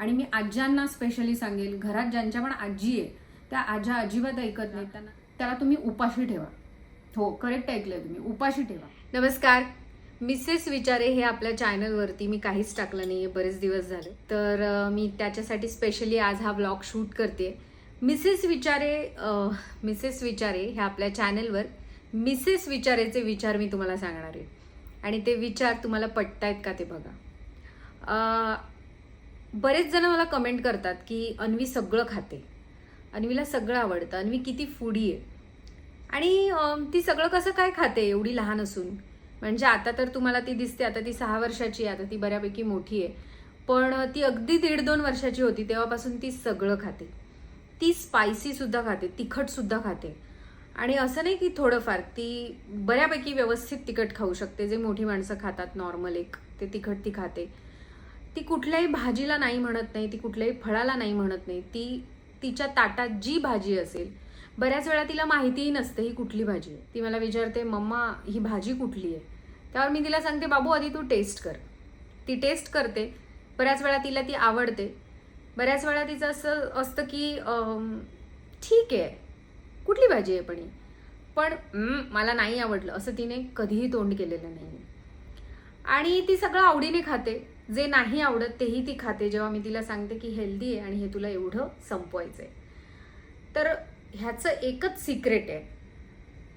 आणि मी आज्यांना स्पेशली सांगेल. घरात ज्यांच्या पण आजी आहे त्या आज्या अजिबात ऐकत नाहीत. त्यांना त्याला तुम्ही उपाशी ठेवा. हो करेक्ट ऐकलंय तुम्ही. उपाशी ठेवा. नमस्कार. मिसेस विचारे हे आपल्या चॅनलवरती मी काहीच टाकलं नाही आहे बरेच दिवस झाले. तर मी त्याच्यासाठी स्पेशली आज हा ब्लॉग शूट करते. मिसेस विचारे मिसेस विचारे ह्या आपल्या चॅनलवर मिसेस विचारेचे विचार मी तुम्हाला सांगणार आहे. आणि ते विचार तुम्हाला पटतायत का ते बघा. बरेच जण मला कमेंट करतात की अन्वी सगळं खाते. अन्वीला सगळं आवडतं. अन्वी किती फुडी आहे. आणि ती सगळं कसं काय खाते एवढी लहान असून? म्हणजे आता तर तुम्हाला ती दिसते आता ती सहा वर्षाची आहे आता ती बऱ्यापैकी मोठी आहे. पण ती अगदी दीड दोन वर्षाची होती तेव्हापासून ती सगळं खाते. ती स्पायसीसुद्धा खाते तिखटसुद्धा खाते. आणि असं नाही की थोडंफार ती बऱ्यापैकी व्यवस्थित तिखट खाऊ शकते. जे मोठी माणसं खातात नॉर्मल एक ते तिखट ती खाते. ती कुठल्याही भाजीला नाही म्हणत नाही ती कुठल्याही फळाला नाही म्हणत नाही. ती तिच्या ताटात जी भाजी असेल बऱ्याच वेळा तिला माहितीही नसते ही कुठली भाजी आहे. ती मला विचारते मम्मा ही भाजी कुठली आहे? त्यावर मी तिला सांगते बाबू आधी तू टेस्ट कर. ती टेस्ट करते. बऱ्याच वेळा तिला ती आवडते. बऱ्याच वेळा तिचं असं असतं की ठीक आहे कुठली भाजी आहे पण ही? पण मला नाही आवडलं. असं तिने कधीही तोंड केलेलं नाही आणि ती सगळं आवडीने खाते. जे नाही आवडत तेही ती खाते. जेव्हा मी तिला सांगते की हेल्दी आहे आणि हे तुला एवढं संपवायचं आहे तर ह्याचं एकच सिक्रेट आहे.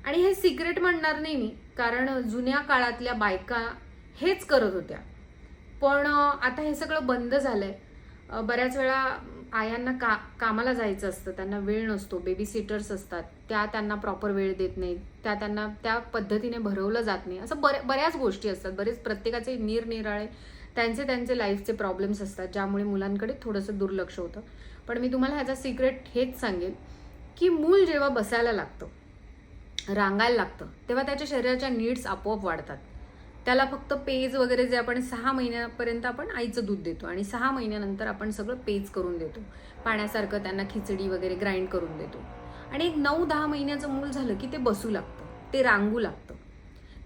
आणि हे सिक्रेट म्हणणार नाही मी कारण जुन्या काळातल्या बायका हेच करत होत्या. पण आता हे सगळं बंद झालं आहे बऱ्याच वेळा आयांना का कामाला जायचं असतं. त्यांना वेळ नसतो. बेबी सिटर्स असतात. त्या त्यांना प्रॉपर वेळ देत नाहीत. त्या त्यांना त्या पद्धतीने भरवलं जात नाही. असं बऱ्या बऱ्याच गोष्टी असतात. बरेच प्रत्येकाचे निरनिराळे त्यांचे त्यांचे लाईफचे प्रॉब्लेम्स असतात ज्यामुळे मुलांकडे थोडंसं दुर्लक्ष होतं. पण मी तुम्हाला ह्याचा सिक्रेट हेच सांगेन की मूल जेव्हा बसायला लागतं रांगायला लागतं तेव्हा त्याच्या शरीराच्या नीड्स आपोआप वाढतात. त्याला फक्त पेज वगैरे जे आपण सहा महिन्यापर्यंत आपण आईचं दूध देतो आणि सहा महिन्यानंतर आपण सगळं पेज करून देतो. पाण्यासारखं त्यांना खिचडी वगैरे ग्राइंड करून देतो. आणि एक नऊ दहा महिन्याचं मूल झालं की ते बसू लागतं ते रांगू लागतं.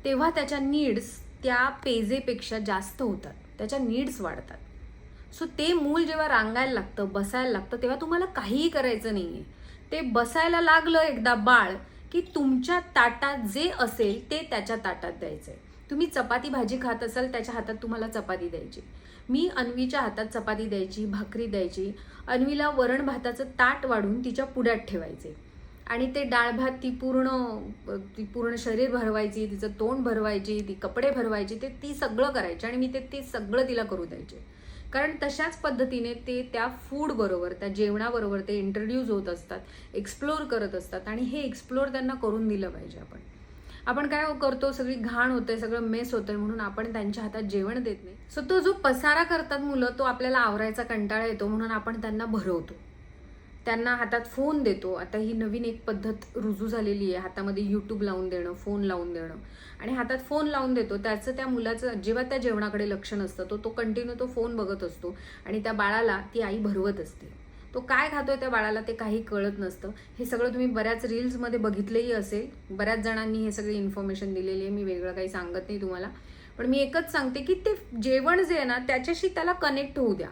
तेव्हा त्याच्या नीड्स त्या पेजेपेक्षा जास्त होतात. त्याच्या नीड्स वाढतात. सो ते मूल जेव्हा रांगायला लागतं बसायला लागतं तेव्हा तुम्हाला काहीही करायचं नाही आहे ते बसायला लागलं एकदा बाळ की तुमच्या ताटात जे असेल ते त्याच्या ताटात द्यायचं आहे तुम्ही चपाती भाजी खात असाल त्याच्या हातात तुम्हाला चपाती द्यायची. मी अन्वीच्या हातात चपाती द्यायची भाकरी द्यायची. अन्वीला वरण भाताचं ताट वाढून तिच्या पुढ्यात ठेवायचे. आणि ते डाळ भात ती पूर्ण ती पूर्ण शरीर भरवायची तिचं तोंड भरवायची ती कपडे भरवायची ते ती सगळं करायची आणि मी ते ते सगळं तिला करू द्यायचे. कारण तशाच पद्धतीने ते त्या फूडबरोबर त्या जेवणाबरोबर ते इंट्रोड्यूस होत असतात एक्सप्लोर करत असतात आणि हे एक्सप्लोर त्यांना करून दिलं पाहिजे आपण. आपण काय करतो सगळी घाण होते सगळं मेस होतंय म्हणून आपण त्यांच्या हातात जेवण देत नाही. सो तो जो पसारा करतात मुलं तो आपल्याला आवरायचा कंटाळा येतो म्हणून आपण त्यांना भरवतो. त्यांना हातात फोन देतो. आता ही नवीन एक पद्धत रुजू झालेली आहे. हातामध्ये यूट्यूब लावून देणं फोन लावून देणं. आणि हातात फोन लावून देतो. त्याचं त्या मुलाचं अजिबात त्या जेवणाकडे लक्ष नसतं. तो तो कंटिन्यू तो फोन बघत असतो. आणि त्या बाळाला ती आई भरवत असते. तो काय खातोय त्या बाळाला ते काही कळत नसतं. हे सगळं तुम्ही बऱ्याच रील्समध्ये बघितलंही असेल. बऱ्याच जणांनी हे सगळी इन्फॉर्मेशन दिलेली आहे. मी वेगळं काही सांगत नाही तुम्हाला. पण मी एकच सांगते की ते जेवण जे आहे ना त्याच्याशी त्याला कनेक्ट होऊ द्या.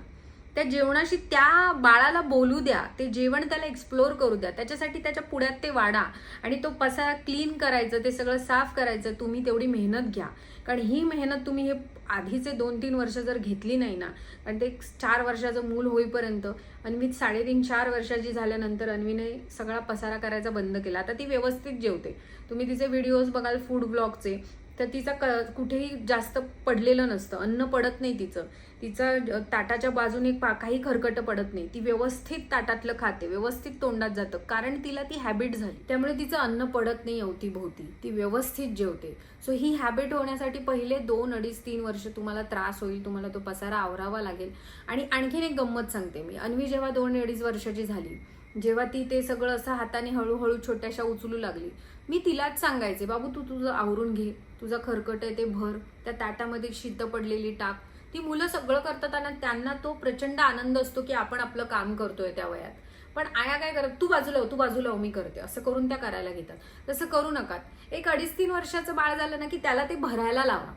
त्या जेवणाशी त्या बाळाला बोलू द्या ते जेवण त्याला एक्सप्लोर करू द्या त्याच्यासाठी त्याच्या पुढ्यात ते वाढा आणि तो पसारा क्लीन करायचं ते सगळं साफ करायचं तुम्ही तेवढी मेहनत घ्या. कारण ही मेहनत तुम्ही हे आधीचे दोन तीन वर्ष जर घेतली नाही ना कारण ते चार वर्षाचं मूल होईपर्यंत अन्वित साडेतीन चार वर्षाची झाल्यानंतर अन्वीने सगळा पसारा करायचा बंद केला. आता ती व्यवस्थित जेवते. तुम्ही तिचे व्हिडिओज बघाल फूड ब्लॉगचे तर तिचा क कुठेही जास्त पडलेलं नसतं अन्न पडत नाही तिचं. तिचा ताटाच्या बाजूने पा काही खरकटं पडत नाही. ती व्यवस्थित ताटातलं खाते व्यवस्थित तोंडात जातं. कारण तिला ती हॅबिट झाली. त्यामुळे तिचं अन्न पडत नाही अवतीभोवती. ती व्यवस्थित जेवते. सो ही हॅबिट होण्यासाठी पहिले दोन अडीच तीन वर्ष तुम्हाला त्रास होईल तुम्हाला तो पसारा आवरावा लागेल. आणि आणखीन एक गंमत सांगते मी. अन्वी जेव्हा दोन अडीच वर्षाची झाली जेव्हा ती ते सगळं असं हाताने हळूहळू छोट्याशा उचलू लागली. मी तिलाच सांगायचे बाबू तू तुझं आवरून घे. तुझं खरकट आहे ते भर. त्या ताटामध्ये शिद्ध पडलेली टाक. ती मुलं सगळं करतात आणि त्यांना तो प्रचंड आनंद असतो की आपण आपलं काम करतोय त्या वयात. पण आया काय करत तू बाजूला हो, तू बाजूला हो, मी करते. असं करून त्या करायला घेतात. तसं करू नका. एक अडीच तीन वर्षाचं बाळ झालं ना की त्याला ते भरायला लावा.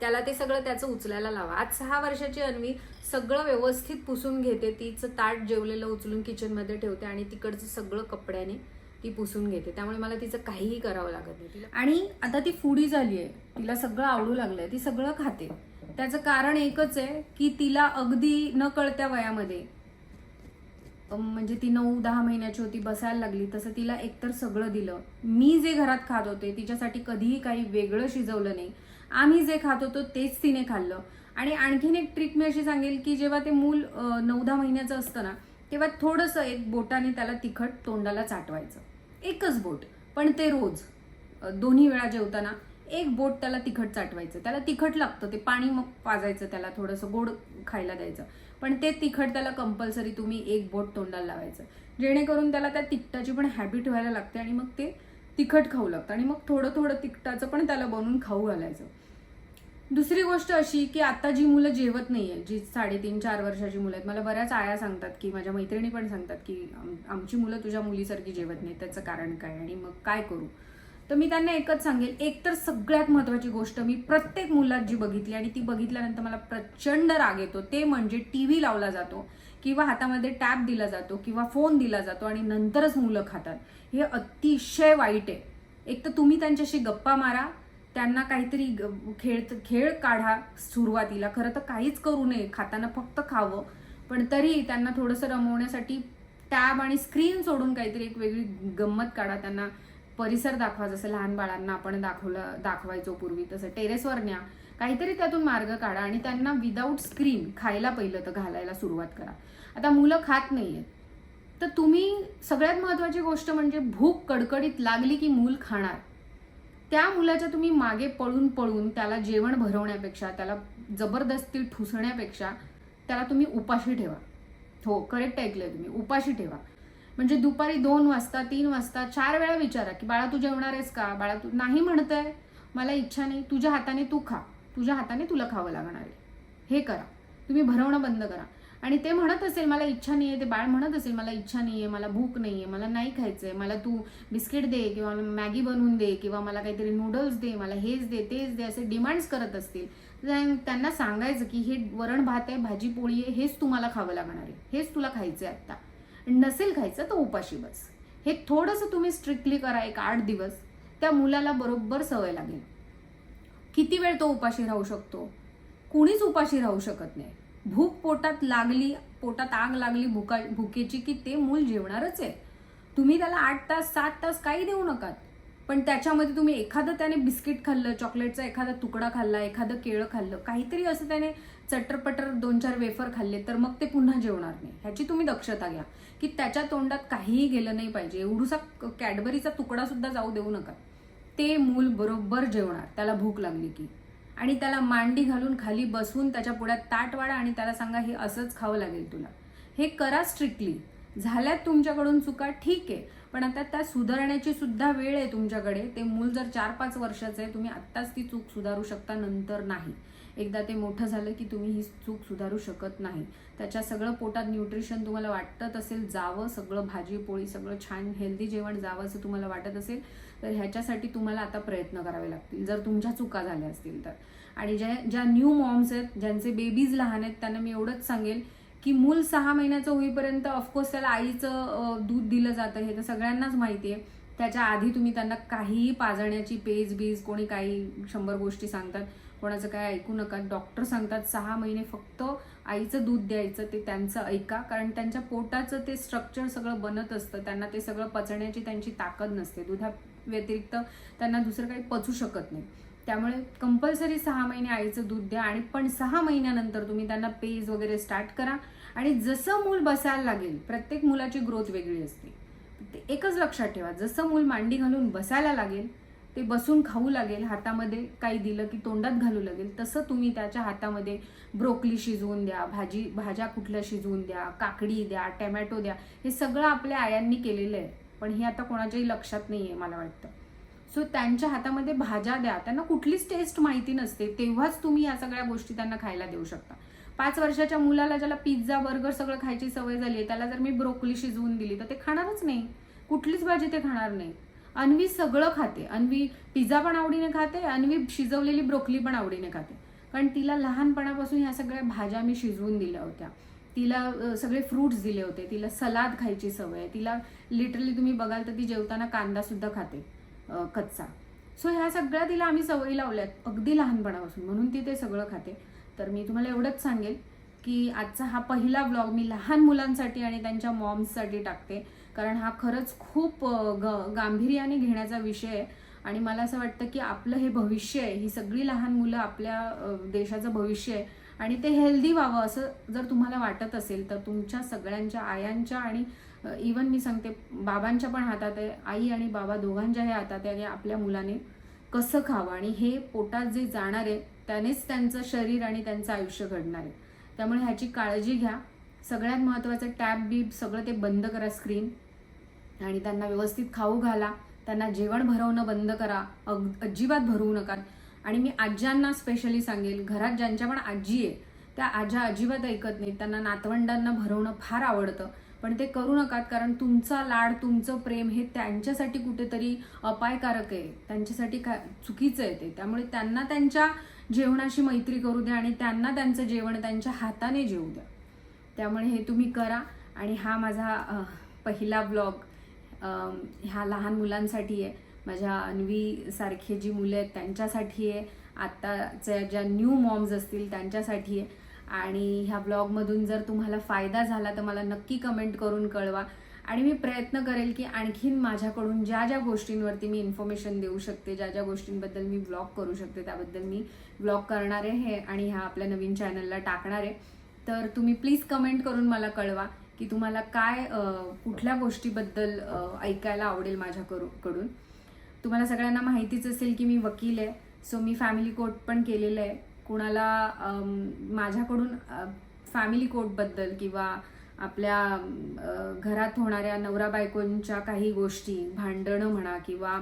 त्याला ते सगळं त्याचं उचलायला लावा. आज सहा वर्षाची अन्वी सगळं व्यवस्थित पुसून घेते. तिचं ताट जेवलेलं उचलून किचनमध्ये ठेवते आणि तिकडचं सगळं कपड्याने ती पुसून घेते. त्यामुळे मला तिचं काहीही करावं लागत नाही. आणि आता ती फुडी झाली आहे तिला सगळं आवडू लागलंय. ती सगळं खाते. त्याचं कारण एकच आहे की तिला अगदी न कळत्या वयामध्ये म्हणजे ती नऊ दहा महिन्याची होती बसायला लागली तसं तिला एकतर सगळं दिलं. मी जे घरात खात होते तिच्यासाठी कधीही काही वेगळं शिजवलं नाही. आम्ही जे खात होतो तेच तिने खाल्लं. आणि आणखीन एक ट्रिक मी अशी सांगेल की जेव्हा ते मूल नऊ दहा महिन्याचं असतं ना तेव्हा थोडंसं एक बोटाने त्याला तिखट तोंडाला चाटवायचं. एकच बोट. पण ते रोज दोन्ही वेळा जेवताना एक बोट त्याला तिखट चाटवायचं. त्याला तिखट लागतं. ते पाणी मग पाजायचं त्याला थोडंसं गोड खायला द्यायचं. पण ते तिखट त्याला कंपल्सरी तुम्ही एक बोट तोंडाला लावायचं. जेणेकरून त्याला त्या तिखटाची पण हॅबिट व्हायला लागते आणि मग ते तिखट खाऊ लागतं. आणि मग थोडं थोडं तिखटाचं पण त्याला बनवून खाऊ घालायचं. दुसरी गोष्ट अशी की आता जी मुलं जेवत नाहीये जी साडेतीन चार वर्षाची मुलं आहेत. मला बऱ्याच आया सांगतात की माझ्या मैत्रिणी पण सांगतात की आमची मुलं तुझ्या मुलीसारखी जेवत नाही त्याचं कारण काय? आणि मग काय करू? तर मी त्यांना एकच सांगेल एक तर सगळ्यात महत्वाची गोष्ट मी प्रत्येक मुलात जी बघितली आणि ती बघितल्यानंतर मला प्रचंड राग येतो ते म्हणजे टी व्ही लावला जातो किंवा हातामध्ये टॅब दिला जातो किंवा फोन दिला जातो आणि नंतरच मुलं खातात. हे अतिशय वाईट आहे. एक तर तुम्ही त्यांच्याशी गप्पा मारा त्यांना काहीतरी ग- खेळ खेळ काढा सुरुवातीला. खरं तर काहीच करू नये खाताना फक्त खावं. पण तरी त्यांना थोडंसं रमवण्यासाठी टॅब आणि स्क्रीन सोडून काहीतरी एक वेगळी गंमत काढा त्यांना परिसर दाखवा जसं लहान बाळांना आपण दाखवलं दाखवायचो पूर्वी तसं टेरेसवर न्या काहीतरी त्यातून मार्ग काढा आणि त्यांना विदाऊट स्क्रीन खायला पहिलं तर घालायला सुरुवात करा. आता मुलं खात नाही आहेत तर तुम्ही सगळ्यात महत्त्वाची गोष्ट म्हणजे भूक कडकडीत लागली की मूल खाणार. त्या मुलाच्या तुम्ही मागे पळून पळून त्याला जेवण भरवण्यापेक्षा त्याला जबरदस्ती ठुसण्यापेक्षा त्याला तुम्ही उपाशी ठेवा. हो करेक्ट ऐकलंय तुम्ही. उपाशी ठेवा. म्हणजे दुपारी दोन वाजता तीन वाजता चार वेळा विचारा की बाळा तू जेवणार आहेस का? बाळा तू नाही म्हणतंय. मला इच्छा नाही. तुझ्या हाताने तू खा. तुझ्या हाताने तुला खावं लागणार आहे. हे करा. तुम्ही भरवणं बंद करा. आणि ते म्हणत असेल मला इच्छा नाही आहे ते बाळ म्हणत असेल मला इच्छा नाही आहे मला भूक नाही आहे मला नाही खायचंय. मला तू बिस्किट दे किंवा मॅगी बनवून दे किंवा मला काहीतरी नूडल्स दे मला हेच दे तेच दे असे डिमांड्स करत असतील. त्यांना सांगायचं की हे वरण भात आहे भाजी पोळी आहे हेच तुम्हाला खावं लागणार आहे. हेच तुला खायचं आहे आत्ता. नसेल खायचं तर उपाशी बस. हे थोडंसं तुम्ही स्ट्रिक्टली करा एक आठ दिवस. त्या मुलाला बरोबर सवय लागेल. किती वेळ तो उपाशी राहू शकतो? कुणीच उपाशी राहू शकत नाही. भूक पोटात लागली पोटात आग लागली भुका भुकेची की ते मूल जेवणारच आहे. तुम्ही त्याला आठ तास सात तास काही देऊ नका पण त्याच्यामध्ये तुम्ही एखादं त्याने बिस्किट खाल्लं चॉकलेटचा एखादा तुकडा खाल्ला एखादं केळं खाल्लं काहीतरी असं त्याने चटरपटर दोन चार वेफर खाल्ले तर मग ते पुन्हा जेवणार नाही. ह्याची तुम्ही दक्षता घ्या की त्याच्या तोंडात काहीही गेलं नाही पाहिजे. एवढूसा कॅडबरीचा तुकडा सुद्धा जाऊ देऊ नका. ते मूल बरोबर जेवणार त्याला भूक लागली की. आणि त्याला मांडी घालून खाली बसवून त्याच्या पुढ्यात ताट वाढा आणि त्याला सांगा हे असंच खावं लागेल तुला. हे करा स्ट्रिक्टली झाल्यात तुमच्याकडून चुका ठीक आहे. पण आता त्या सुधारण्याची सुद्धा वेळ आहे तुमच्याकडे. ते मूल जर चार पाच वर्षाचं आहे तुम्ही आत्ताच ती चूक सुधारू शकता नंतर नाही. एकदा ते मोठं झालं की तुम्ही ही चूक सुधारू शकत नाही. त्याच्या सगळं पोटात न्यूट्रिशन तुम्हाला वाटत असेल जावं सगळं भाजी पोळी सगळं छान हेल्दी जेवण जावं असं तुम्हाला वाटत असेल तर ह्याच्यासाठी तुम्हाला आता प्रयत्न करावे लागतील जर तुमच्या चुका झाल्या असतील तर. आणि ज्या ज्या न्यू मॉम्स आहेत ज्यांचे बेबीज लहान आहेत त्यांना मी एवढंच सांगेल की मूल सहा महिन्याचं होईपर्यंत ऑफकोर्स त्याला आईचं दूध दिलं जातं हे तर सगळ्यांनाच माहिती आहे त्याच्या आधी तुम्ही त्यांना काहीही पाजण्याची पेज बीज कोणी काही शंभर गोष्टी सांगतात कोणाचं काय ऐकू नका. डॉक्टर सांगतात सहा महिने फक्त आईचं दूध द्यायचं ते त्यांचं ऐका. कारण त्यांच्या पोटाचं ते स्ट्रक्चर सगळं बनत असतं. त्यांना ते सगळं पचण्याची त्यांची ताकद नसते. दुधा व्यतिरिक्त त्यांना दुसरं काही पचू शकत नाही. त्यामुळे कंपल्सरी सहा महिने आईचं दूध द्या आणि पण सहा महिन्यानंतर तुम्ही त्यांना पेज वगैरे स्टार्ट करा. आणि जसं मूल बसायला लागेल प्रत्येक मुलाची ग्रोथ वेगळी असते. ते एकच लक्षात ठेवा जसं मूल मांडी घालून बसायला लागेल ते बसून खाऊ लागेल हातामध्ये काही दिलं की तोंडात घालू लागेल तसं तुम्ही त्याच्या हातामध्ये ब्रोकली शिजवून द्या भाजी भाज्या कुठल्या शिजवून द्या काकडी द्या टॅमॅटो द्या हे सगळं आपल्या आयांनी केलेलं आहे. पण हे आता कोणाच्याही लक्षात नाही आहे मला वाटतं. सो त्यांच्या हातामध्ये भाज्या द्या. त्यांना कुठलीच टेस्ट माहिती नसते. तेव्हाच तुम्ही या सगळ्या गोष्टी त्यांना खायला देऊ शकता. पाच वर्षाच्या मुलाला ज्याला पिझ्झा बर्गर सगळं खायची सवय झाली आहे त्याला जर मी ब्रोकली शिजवून दिली तर ते खाणारच नाही. कुठलीच भाजी ते खाणार नाही. अन्वी सगळं खाते. अन्वी पिझ्झा पण आवडीने खाते अन्वी शिजवलेली ब्रोकली पण आवडीने खाते. कारण तिला लहानपणापासून ह्या सगळ्या भाज्या मी शिजवून दिल्या होत्या. तिला सगळे फ्रूट्स दिले होते. तिला सलाद खायची सवय आहे. तिला लिटरली तुम्ही बघाल तर ती जेवताना कांदा सुद्धा खाते. कच्चा. सो ह्या सगळ्या तिला आम्ही सवयी लावल्यात अगदी लहानपणापासून. म्हणून ती ते सगळं खाते. तर मी तुम्हाला एवढंच सांगेल की आजचा हा पहिला ब्लॉग मी लहान मुलांसाठी आणि त्यांच्या मॉम्ससाठी टाकते. कारण हा खरंच खूप ग गांभीर्याने घेण्याचा विषय आहे. आणि मला असं वाटतं की आपलं हे भविष्य आहे ही सगळी लहान मुलं आपल्या देशाचं भविष्य आहे. आणि ते हेल्दी व्हावं असं जर तुम्हाला वाटत असेल तर तुमच्या सगळ्यांच्या आयांच्या आणि इवन मी सांगते बाबांच्या पण हातात आहे आई आणि बाबा दोघांच्याही हातात आहे की आपल्या मुलाने कसं खावं आणि हे पोटात जे जाणार आहे त्यानेच त्यांचं शरीर आणि त्यांचं आयुष्य घडणार आहे. त्यामुळे ह्याची काळजी घ्या. सगळ्यात महत्त्वाचं टॅब बीब सगळं ते बंद करा स्क्रीन. आणि त्यांना व्यवस्थित खाऊ घाला. त्यांना जेवण भरवणं बंद करा. अग अजिबात भरवू नका. आणि मी आज्यांना स्पेशली सांगेल घरात ज्यांच्या पण आजी आहे त्या आज्या अजिबात ऐकत नाहीत. त्यांना नातवंडांना भरवणं फार आवडतं. पण ते करू नकात कारण तुमचा लाड तुमचं प्रेम हे त्यांच्यासाठी कुठेतरी अपायकारक आहे. त्यांच्यासाठी का चुकीचं आहे ते. त्यामुळे त्यांना त्यांच्या जेवणाशी मैत्री करू द्या आणि त्यांना त्यांचं जेवण त्यांच्या हाताने जेवू द्या. त्यामुळे हे तुम्ही करा आणि हा माझा पहिला ब्लॉग ह्या लहान मुलांसाठी आहे. माझ्या अन्वीसारखे जी मुलं आहेत त्यांच्यासाठी आहे. आत्ताच्या ज्या न्यू मॉम्स असतील त्यांच्यासाठी आहे. आणि ह्या ब्लॉगमधून जर तुम्हाला फायदा झाला तर मला नक्की कमेंट करून कळवा. आणि मी प्रयत्न करेल की आणखीन माझ्याकडून ज्या ज्या गोष्टींवरती मी इन्फॉर्मेशन देऊ शकते ज्या ज्या गोष्टींबद्दल मी ब्लॉग करू शकते त्याबद्दल मी ब्लॉग करणार आहे हे आणि ह्या आपल्या नवीन चॅनलला टाकणार. आहे तर तुम्ही प्लीज कमेंट करून मला कळवा की तुम्हाला काय कुठल्या गोष्टीबद्दल ऐकायला आवडेल माझ्या कडून. तुम्हाला सगळ्यांना माहितीच असेल की मी वकील आहे सो मी फॅमिली कोर्ट पण केलेलं आहे. कुणाला माझ्याकडून फॅमिली कोर्टबद्दल किंवा आपल्या घरात होणाऱ्या नवरा बायकोंच्या काही गोष्टी भांडणं म्हणा किंवा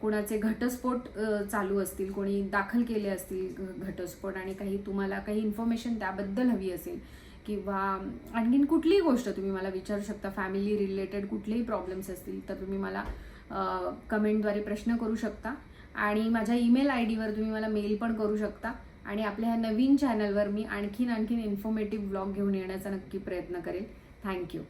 कोणाचे घटस्फोट चालू असतील कोणी दाखल केले असतील घटस्फोट आणि काही तुम्हाला काही इन्फॉर्मेशन त्याबद्दल हवी असेल किंवा आणखीन कुठलीही गोष्ट तुम्ही मला विचारू शकता फॅमिली रिलेटेड कुठलेही प्रॉब्लेम्स असतील तर तुम्ही मला कमेंटद्वारे प्रश्न करू शकता. आणि माझ्या ईमेल आय डीवर तुम्ही मला मेल पण करू शकता. आणि आपल्या ह्या नवीन चॅनलवर मी आणखीन आणखीन इन्फॉर्मेटिव्ह ब्लॉग घेऊन येण्याचा नक्की प्रयत्न करेल. थँक्यू